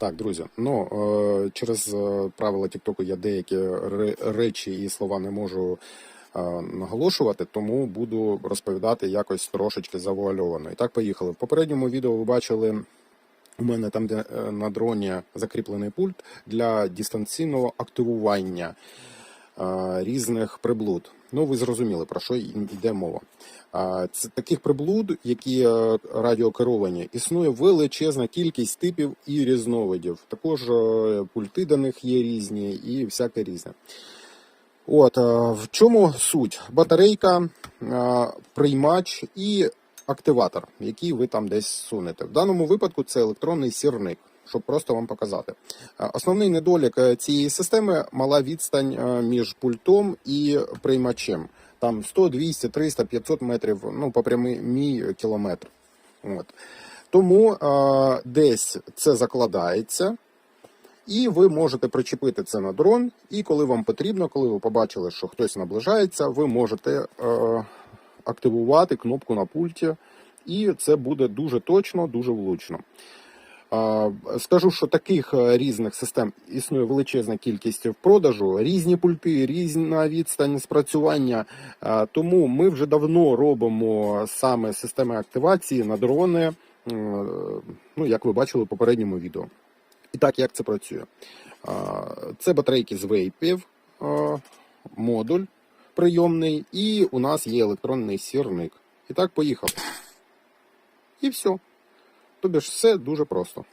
Так, друзі, ну е, через е, правила Тіктоку я деякі речі і слова не можу е, наголошувати, тому буду розповідати якось трошечки завуальовано. І так, поїхали. В попередньому відео ви бачили. У мене там, де на дроні закріплений пульт для дистанційного активування різних приблуд. Ну, ви зрозуміли, про що йде мова. Це таких приблуд, які е, радіокеровані, існує величезна кількість типів і різновидів. Також е, пульти до них є різні і всяке різне. От е, в чому суть? Батарейка, приймач і активатор, який ви там десь сунете. В даному випадку це електронний сірник, щоб просто вам показати. Е, Основний недолік е, цієї системи мала відстань е, між пультом і приймачем. Там 100, 200, 300, 500 метрів, ну по прямій кілометр. От. Тому е, десь це закладається. І ви можете причепити це на дрон, і коли вам потрібно, коли ви побачили, що хтось наближається, ви можете е, активувати кнопку на пульті, і це буде дуже точно, дуже влучно. Скажу, що таких е, різних систем існує величезна кількість в продажу, різні пульти, різна відстань спрацювання. Е, Тому ми вже давно робимо саме системи активації на дрони, е, ну як ви бачили в попередньому відео. І так, як це працює? Це батарейки з вейпів, модуль прийомний, і у нас є електронний сірник. І так, поїхав. І все. Тобі ж все дуже просто.